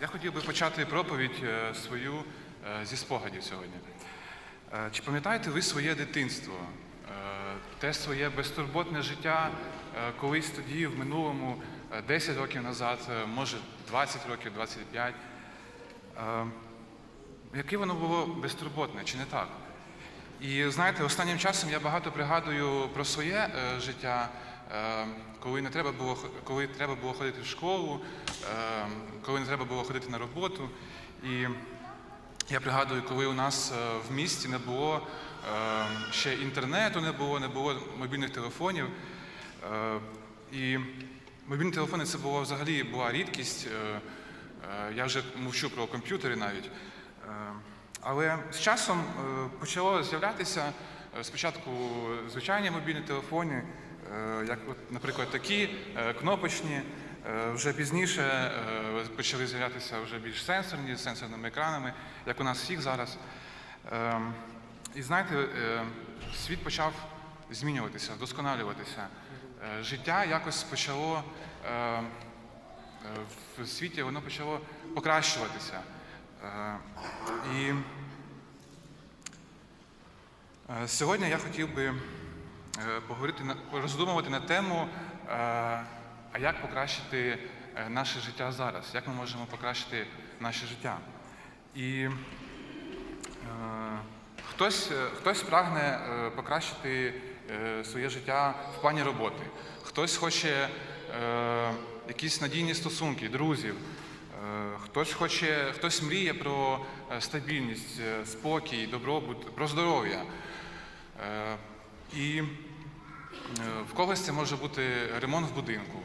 Я хотів би почати проповідь е, свою е, зі спогадів сьогодні. Е, Чи пам'ятаєте ви своє дитинство? Те своє безтурботне життя колись тоді, в минулому, е, 10 років назад, може 20 років, 25. Е, Яке воно було безтурботне, чи не так? І знаєте, останнім часом я багато пригадую про своє життя, коли не треба було коли треба було ходити в школу, е, коли не треба було ходити на роботу. І я пригадую, коли у нас е, в місті не було е, ще інтернету, не було, не було мобільних телефонів. Е, І мобільні телефони це було взагалі була рідкість. Е, Я вже мовчу про комп'ютери навіть. Але з часом почало з'являтися спочатку звичайні мобільні телефони, як, наприклад, такі е, кнопочні. Е, Вже пізніше е, почали з'являтися вже більш сенсорні, з сенсорними екранами, як у нас всіх зараз. Е, І знаєте, е, світ почав змінюватися, вдосконалюватися. Е, Життя якось почало е, е, в світі воно почало покращуватися. Е, І е, сьогодні я хотів би е, поговорити на- роздумувати на тему, е, а як покращити е, наше життя зараз, як ми можемо покращити наше життя. І е, хтось, е, хтось прагне е, покращити е, своє життя в плані роботи, хтось хоче е, якісь надійні стосунки, друзів. Е, Хтось хоче, хтось мріє про е, стабільність, е, спокій, добробут, про здоров'я. Е, І е, в когось це може бути ремонт в будинку.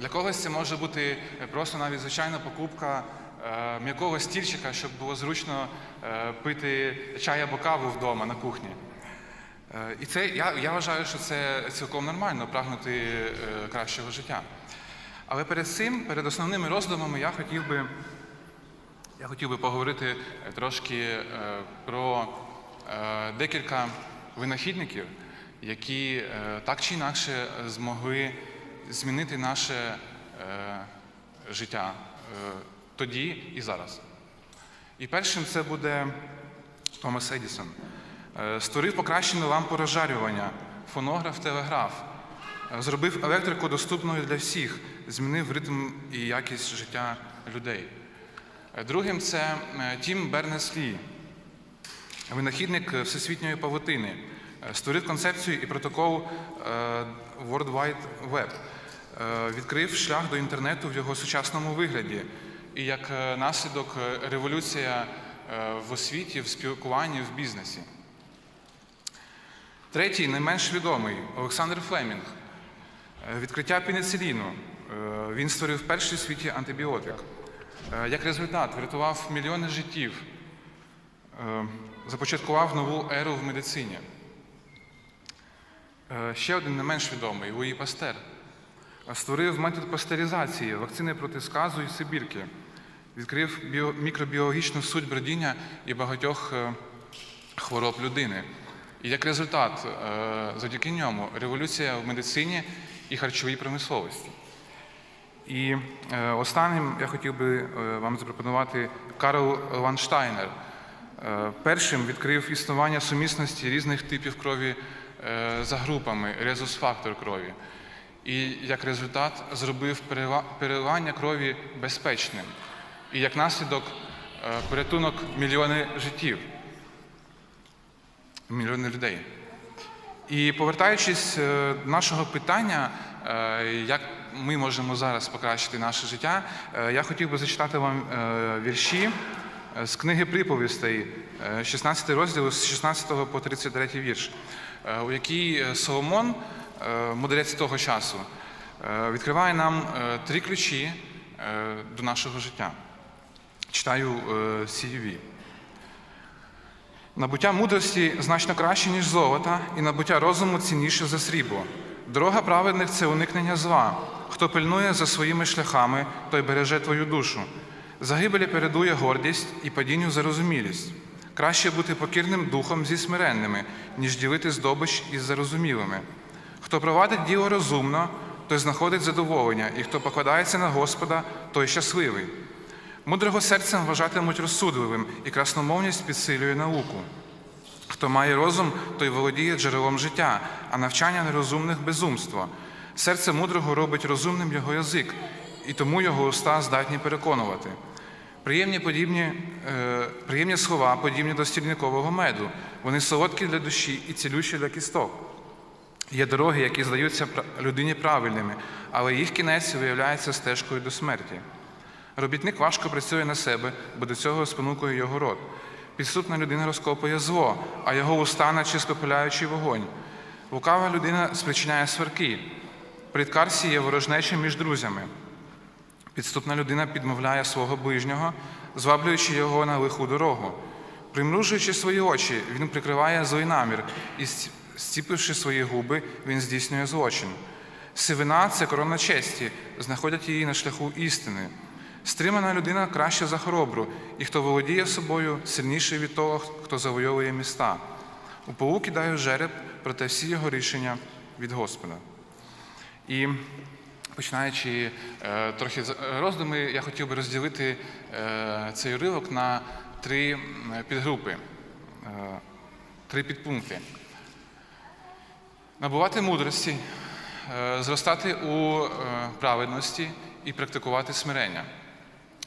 Для когось це може бути е, просто навіть звичайна покупка е, м'якого стільчика, щоб було зручно е, пити чай або каву вдома на кухні. І це я, я вважаю, що це цілком нормально прагнути кращого життя. Але перед цим, перед основними роздумами, я хотів би, я хотів би поговорити трошки про декілька винахідників, які е, так чи інакше змогли змінити наше е, життя е, тоді і зараз. І першим це буде Томас Едісон. Створив покращену лампу розжарювання, фонограф, телеграф, зробив електрику доступною для всіх, змінив ритм і якість життя людей. Другим це Тім Бернес-Лі, винахідник всесвітньої павутини, створив концепцію і протокол е, World Wide Web, Е, відкрив шлях до інтернету в його сучасному вигляді. І як е, наслідок е, революція е, в освіті, в спілкуванні, в бізнесі. Третій, не менш відомий Олександр Флемінг. Е, Відкриття пеніциліну. Е, Він створив перший в світі антибіотик. Е, Як результат, врятував мільйони життів, Е, започаткував нову еру в медицині. Е, Ще один не менш відомий Луї Пастер. Створив метод пастеризації, вакцини проти сказу і сибірки. Відкрив біо- мікробіологічну суть бродіння і багатьох е, хвороб людини. І як результат, е, завдяки ньому, революція в медицині і харчовій промисловості. І останнім я хотів би вам запропонувати Карл Ланштайнер. Е, першим відкрив існування сумісності різних типів крові за групами, резус-фактор крові. І як результат зробив переливання крові безпечним. І як наслідок е, порятунок мільйони життів, мільйони людей. І повертаючись е, до нашого питання, е, як ми можемо зараз покращити наше життя, е, я хотів би зачитати вам е, вірші е, з книги приповістей, е, 16 розділ з 16 по 33 вірш, е, у якій е, Соломон, е, мудрець того часу, е, відкриває нам е, три ключі е, до нашого життя. Читаю е, CUV. Набуття мудрості значно краще, ніж золота, і набуття розуму цінніше за срібло. Дорога праведних це уникнення зла. Хто пильнує за своїми шляхами, той береже твою душу. Загибелі передує гордість і падінню зарозумілість. Краще бути покірним духом зі смиренними, ніж ділити здобич із зарозумілими. Хто провадить діло розумно, той знаходить задоволення, і хто покладається на Господа, той щасливий. Мудрого серцем вважатимуть розсудливим, і красномовність підсилює науку. Хто має розум, той володіє джерелом життя, а навчання нерозумних безумство. Серце мудрого робить розумним його язик, і тому його уста здатні переконувати. Приємні, подібні, е, приємні слова, подібні до стільникового меду. Вони солодкі для душі і цілющі для кісток. Є дороги, які здаються людині правильними, але їх кінець виявляється стежкою до смерті. Робітник важко працює на себе, бо до цього спонукує його рот. Підступна людина розкопує зло, а його уста наче спопиляючий вогонь. Лукава людина спричиняє сварки. Пліткар сіє ворожнечі між друзями. Підступна людина підмовляє свого ближнього, зваблюючи його на лиху дорогу. Примружуючи свої очі, він прикриває злий намір, і зціпивши свої губи, він здійснює злочин. Сивина це корона честі, знаходять її на шляху істини. Стримана людина краще за хоробру, і хто володіє собою, сильніший від того, хто завойовує міста. У полу кидаю жереб, проте всі його рішення від Господа. І починаючи е, трохи роздуми, я хотів би розділити е, цей уривок на три підгрупи, е, три підпункти. Набувати мудрості, зростати у праведності і практикувати смирення.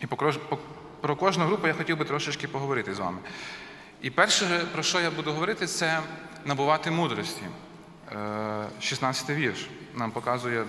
І про кожну групу я хотів би трошечки поговорити з вами. І перше, про що я буду говорити, це набувати мудрості. Е, 16 вірш нам показує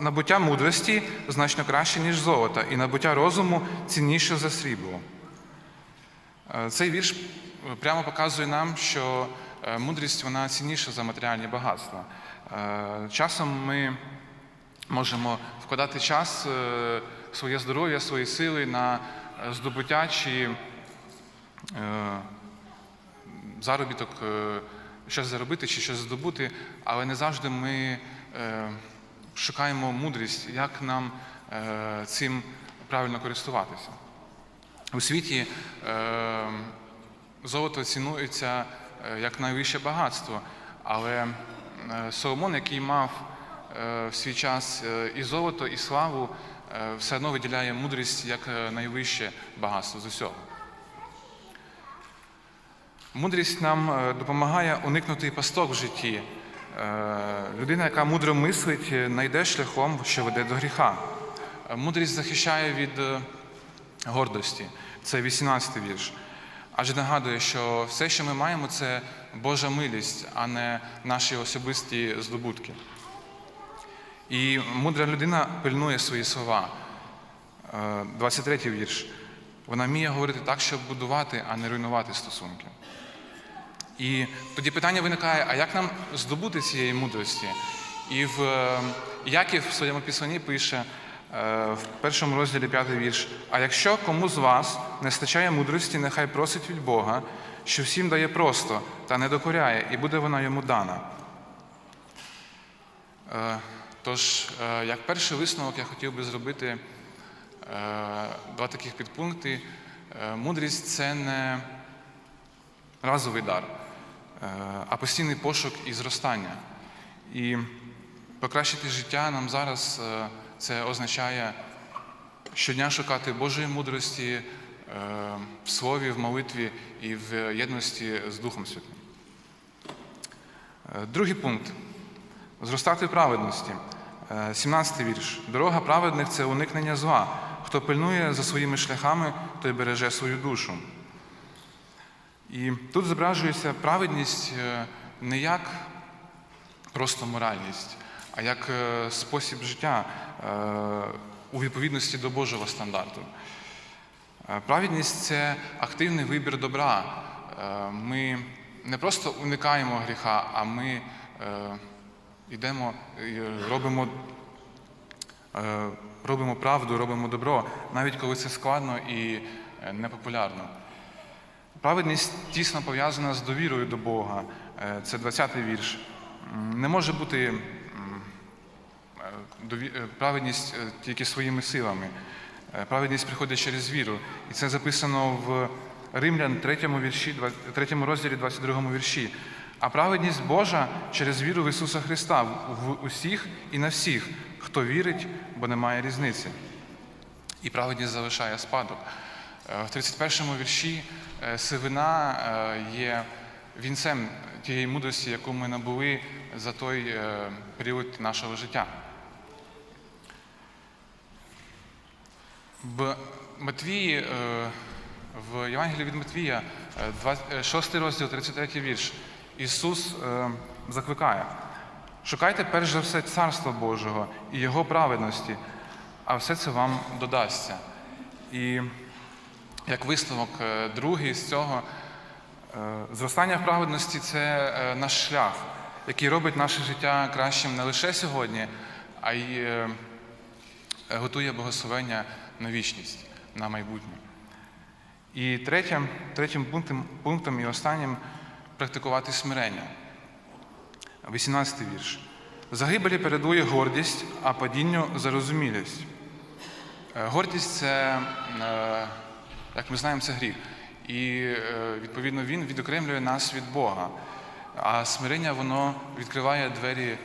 Набуття мудрості значно краще, ніж золото, і набуття розуму цінніше за срібло. Е, Цей вірш е, прямо показує нам, що е, мудрість вона цінніша за матеріальні багатства. Е, Часом ми можемо вкладати час, е, своє здоров'я, свої сили на е, здобуття чи е, заробіток, е, щось заробити чи щось здобути, але не завжди ми е, шукаємо мудрість, як нам е, цим правильно користуватися. У світі е, золото цінується е, як найвище багатство, але е, Соломон, який мав е, в свій час е, і золото, і славу, е, все одно виділяє мудрість як е, найвище багатство з усього. Мудрість нам е, допомагає уникнути пасток в житті. Е, Людина, яка мудро мислить, е, найде шляхом, що веде до гріха. Е, Мудрість захищає від гордості. Це 18-й вірш. Адже нагадує, що все, що ми маємо, це Божа милість, а не наші особисті здобутки. І мудра людина пильнує свої слова. Е, 23-й вірш. Вона вміє говорити так, щоб будувати, а не руйнувати стосунки. І тоді питання виникає: а як нам здобути цієї мудрості? І в е, Яків в своєму писанні пише е, в першому розділі п'ятий вірш: А якщо кому з вас не стачає мудрості, нехай просить від Бога, що всім дає просто та не докоряє, і буде вона йому дана. Е, Тож, як перший висновок, я хотів би зробити два таких підпункти. Мудрість це не разовий дар, а постійний пошук і зростання. І покращити життя нам зараз е, це означає щодня шукати Божої мудрості е, в слові, в молитві і в єдності з Духом Святим. Е, Другий пункт зростати в праведності. Е, 17 вірш. Дорога праведних це уникнення зла. Хто пильнує за своїми шляхами, той береже свою душу. І тут зображується праведність е, не як просто моральність, а як е, спосіб життя е, у відповідності до Божого стандарту. Праведність це активний вибір добра. Ми не просто уникаємо гріха, а ми йдемо і робимо, робимо правду, робимо добро, навіть коли це складно і непопулярно. Праведність тісно пов'язана з довірою до Бога. Е, Це 20-й вірш. Не може бути е, е, праведність тільки своїми силами. Праведність приходить через віру. І це записано в Римлян 3 вірші, 3 розділі, 22 вірші. а праведність Божа через віру в Ісуса Христа в усіх і на всіх, хто вірить, бо немає різниці. І праведність залишає спадок. Е, В 31-му вірші е, сивина е, є вінцем тієї мудрості, яку ми набули за той період нашого життя. В Матвії, в Євангелії від Матвія, 6 розділ, 33 вірш, Ісус закликає: шукайте перш за все Царства Божого і Його праведності, а все це вам додасться. І як висновок е, другий з цього, е, зростання в праведності це е, наш шлях, який робить наше життя кращим не лише сьогодні, а й готує благословення на вічність, на майбутнє. І третє, третім пунктом, пунктом і останнім практикувати смирення. 18 вірш. Загибелі передує гордість, а падінню зарозумілість. Гордість це, як ми знаємо, це гріх. І е, відповідно він відокремлює нас від Бога. А смирення воно відкриває двері е,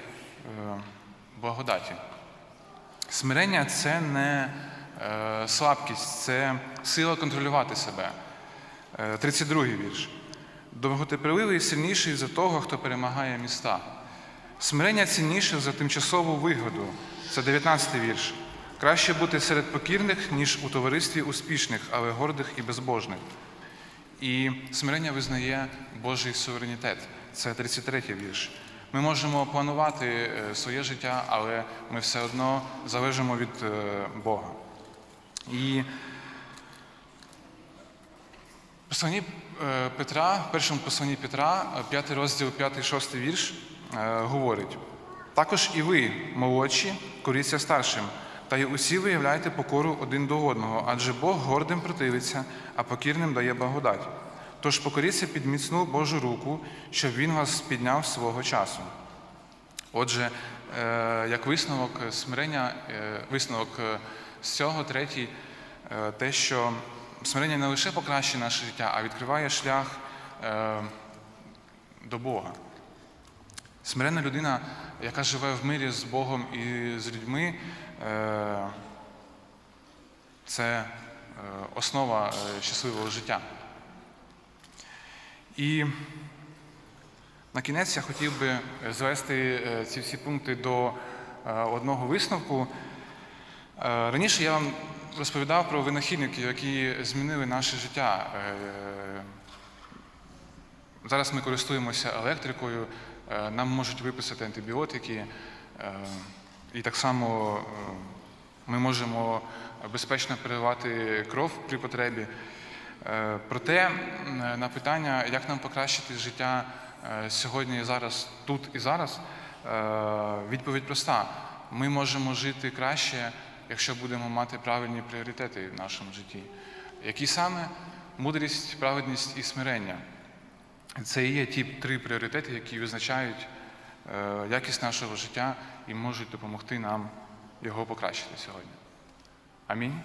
благодаті. Смирення це не е, слабкість, це сила контролювати себе. Е, 32 вірш. Довготерпеливий сильніший за того, хто перемагає міста. Смирення цінніше за тимчасову вигоду. Це 19 вірш. Краще бути серед покірних, ніж у товаристві успішних, але гордих і безбожних. І смирення визнає Божий суверенітет. Це 33 вірш. Ми можемо планувати е, своє життя, але ми все одно залежимо від е, Бога. І посланні е, Петра, в першому посланні Петра, 5 розділ, 5-6 вірш, е, говорить: також і ви, молодші, коріться старшим, та й усі виявляйте покору один до одного, адже Бог гордим противиться, а покірним дає благодать. Тож покоріться під міцну Божу руку, щоб Він вас підняв свого часу. Отже, е, як висновок смирення, е, висновок е, з цього третій, те, що смирення не лише покращує наше життя, а відкриває шлях до Бога. Смиренна людина, яка живе в мирі з Богом і з людьми, це е, основа е, щасливого життя. І на кінець я хотів би звести е, ці всі пункти до е, одного висновку. Е, Раніше я вам розповідав про винахідників, які змінили наше життя. Е, Зараз ми користуємося електрикою, е, нам можуть виписати антибіотики, е, і так само е, ми можемо безпечно переливати кров при потребі. Е, Проте на питання, як нам покращити життя е, сьогодні і зараз, тут і зараз, відповідь проста. Ми можемо жити краще, якщо будемо мати правильні пріоритети в нашому житті. Які саме мудрість, праведність і смирення. Це і є ті три пріоритети, які визначають якість нашого життя і можуть допомогти нам його покращити сьогодні. Амінь.